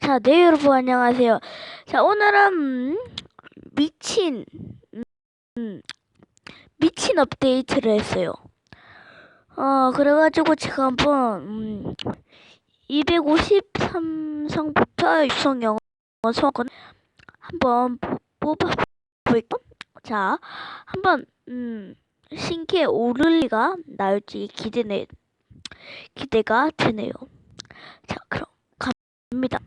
자, 네, 여러분, 안녕하세요. 자, 오늘은, 음, 미친, 음, 미친 업데이트를 했어요. 어, 그래가지고 제가 한번, 음, 253성부터 육성 영어 수학권 한번 뽑아볼게요. 자, 한번, 음, 신기에 오를 리가 나올지 기대네, 기대가 되네요. 자, 그럼, 갑니다.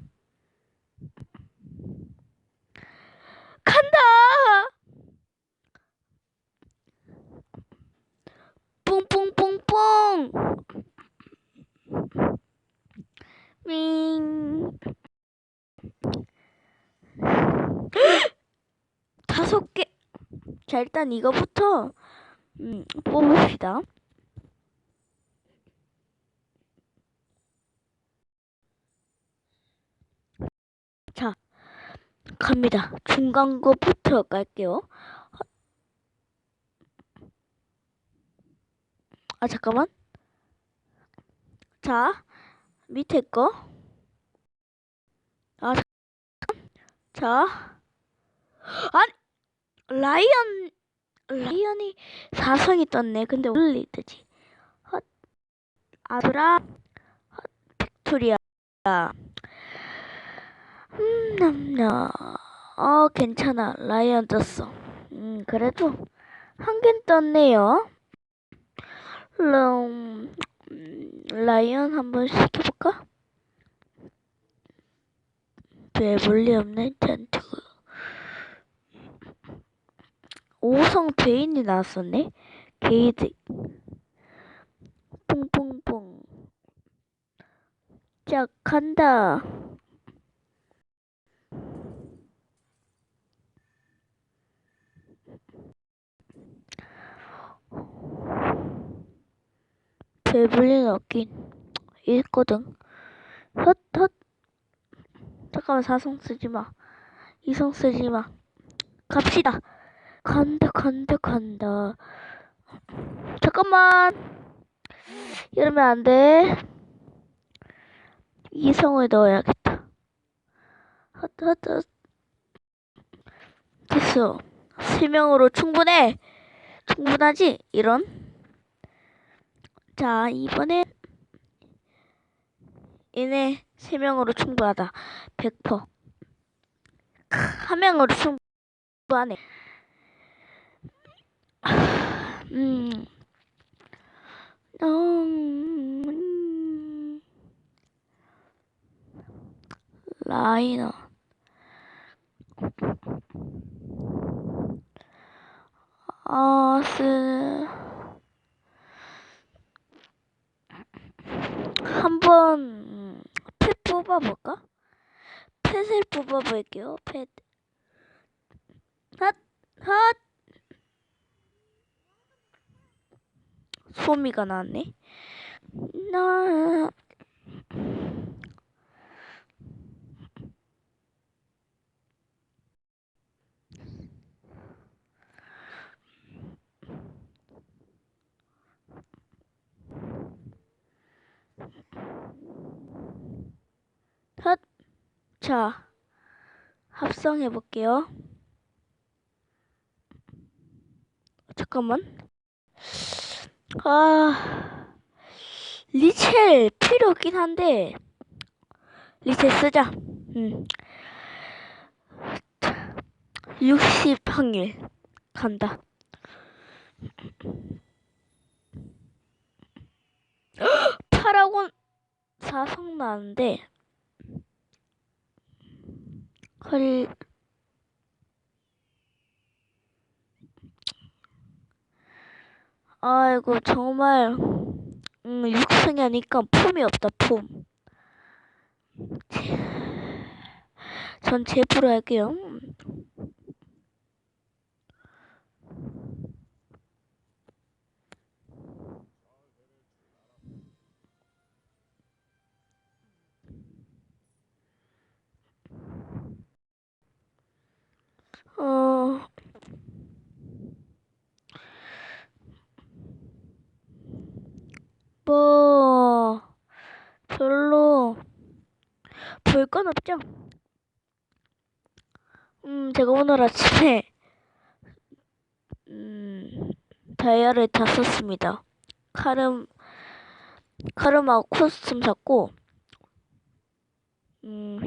뿡뿡뿡뿡! 밍. 다섯 개. 자, 일단 이거부터, 음, 뽑읍시다. 자, 갑니다. 중간 거부터 갈게요. 아, 잠깐만. 자, 밑에 거. 아. 자. 아니, 라이언, 라이언이 사성이 떴네. 근데 원래 뜨지. 헛, 아브라, 헛, 빅토리아. 음, 남나. 어, 괜찮아. 라이언 떴어. 음, 그래도 한 개 떴네요. 음, 라이언 한번 시켜볼까? 배불리 없네, 텐트. 5성 베인이 나왔었네? 게이드. 뿡뿡뿡. 자, 간다. 배불리는 없긴 있거든. 헛, 헛. 잠깐만, 사성 쓰지 마. 이성 쓰지 마. 갑시다. 간다, 간다, 간다. 잠깐만. 이러면 안 돼. 이성을 넣어야겠다. 헛, 헛, 헛. 됐어. 세 명으로 충분해. 충분하지? 이런. 자, 이번엔 얘네 세 명으로 충분하다. 100%. 한 명으로 충분하네. 음. 음. 라이너. 아스. 한번 펫 뽑아볼까? 펫을 뽑아볼게요. 펫. 핫, 핫. 소미가 나왔네. 나. 핫. 자, 합성해 볼게요. 잠깐만. 아, 리첼 필요 없긴 한데, 리첼 쓰자. 음. 60 확률. 간다. 파라곤 사성 나는데, 헐, 아이고, 정말, 음, 육성이 하니까 품이 없다, 품. 전 제프로 할게요. 뭐, 별로 볼건 없죠? 음, 제가 오늘 아침에 음, 다이아를 다 썼습니다. 카름 카르마 코스튬 샀고 음,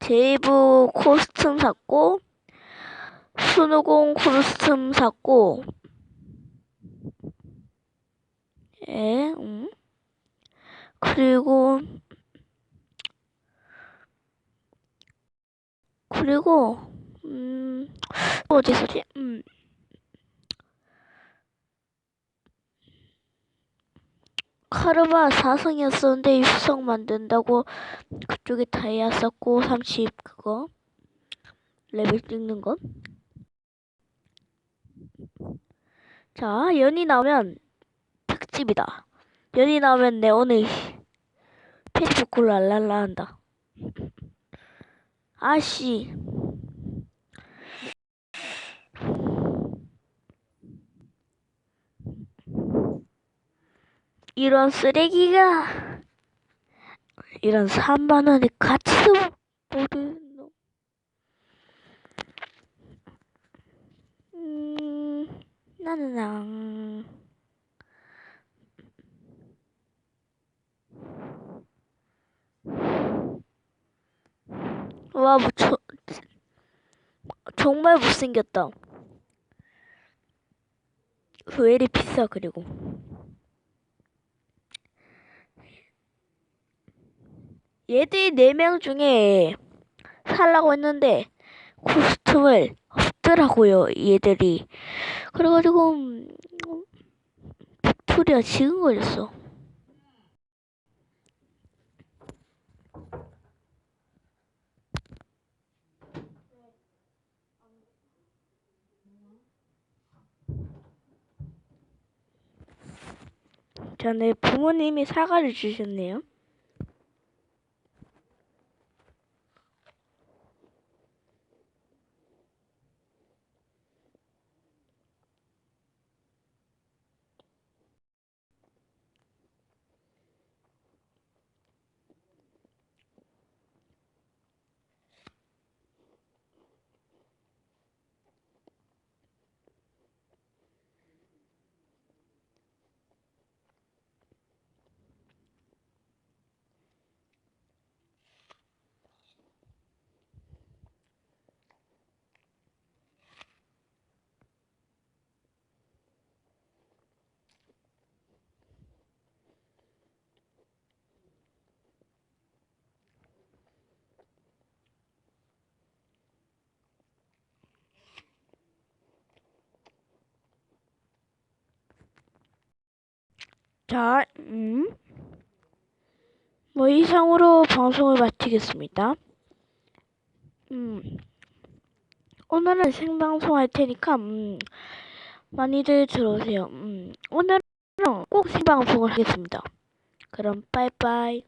제이브 코스튬 샀고 수누공 코스튬 샀고 예, 음. 그리고 그리고 음 어디 있었지? 음 카르마 4성이었었는데 6성 만든다고 그쪽에 다이아 썼고 30 그거 레벨 찍는 것. 자, 연이 나오면 특집이다. 연이 나오면 내 오늘 페이스북 랄랄라 한다. 아씨. 이런 쓰레기가 이런 3만 원에 같이 모든 놈. 음, 나는 랑 와, 뭐, 저, 정말 못생겼다. 왜 이리 비싸, 그리고. 얘들 네명 중에 살라고 했는데 코스튬을 없더라고요 얘들이 그래가지고 음, 빅토리아 지금 걸렸어 전에 부모님이 사과를 주셨네요 자, 음. 뭐 이상으로 방송을 마치겠습니다. 음. 오늘은 생방송 할 테니까 음. 많이들 들어오세요. 음. 오늘은 꼭 생방송을 하겠습니다. 그럼 빠이빠이.